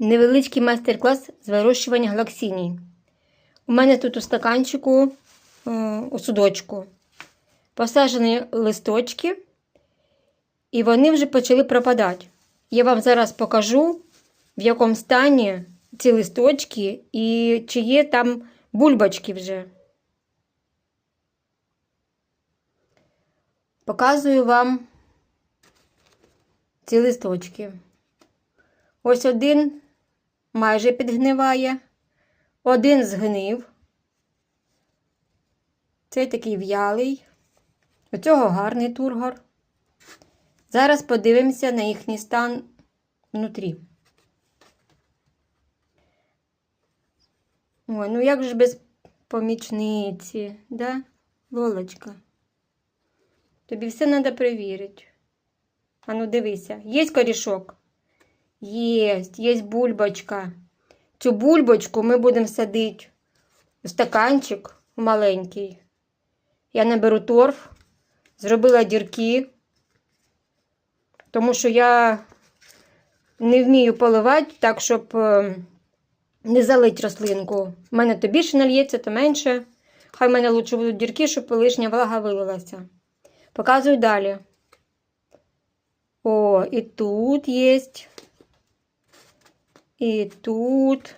невеличкий майстер-клас з вирощування галаксиній. У мене тут у стаканчику, е, у судочку, посаджені листочки, і вони вже почали пропадати. Я вам зараз покажу, в якому стані ці листочки і чи є там бульбочки вже. Показую вам ці листочки. Ось один майже підгниває, один згнив. Цей такий в'ялий. У цього гарний тургор. Зараз подивимося на їхній стан внутрі. Ой, ну як же без помічниці, да, Лолочка? Тобі все треба перевірити. А ну дивися, є корішок? Єсть, є бульбочка. Цю бульбочку ми будемо садити у стаканчик маленький. Я наберу торф, зробила дірки, тому що я не вмію поливати так, щоб е, не залить рослинку. У мене то більше нальється, то менше. Хай в мене лучше будуть дірки, щоб лишня влага вилилася. Показую далі. О, і тут є. І тут.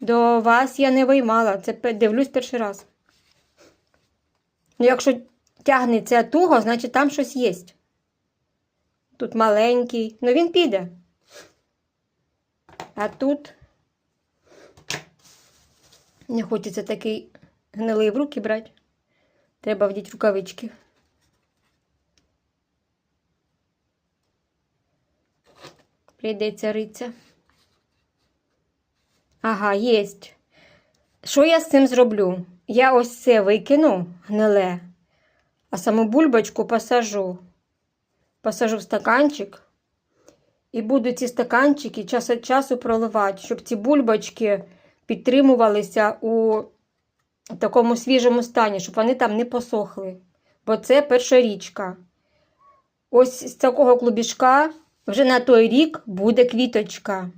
До вас я не виймала. Це дивлюсь перший раз. Ну, якщо тягнеться туго, значить там щось є. Тут маленький. Ну він піде. А тут не хочеться такий гнилий в руки брати. Треба вдіти рукавички. Прийдеться риться. Ага, єсть. Що я з цим зроблю? Я ось це викину гниле, а саму бульбочку посажу. Посажу в стаканчик і буду ці стаканчики час від часу проливати, щоб ці бульбочки підтримувалися у такому свіжому стані, щоб вони там не посохли. Бо це перша річка. Ось з такого клубішка вже на той рік буде квіточка.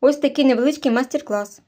Ось такий невеличкий майстер-клас.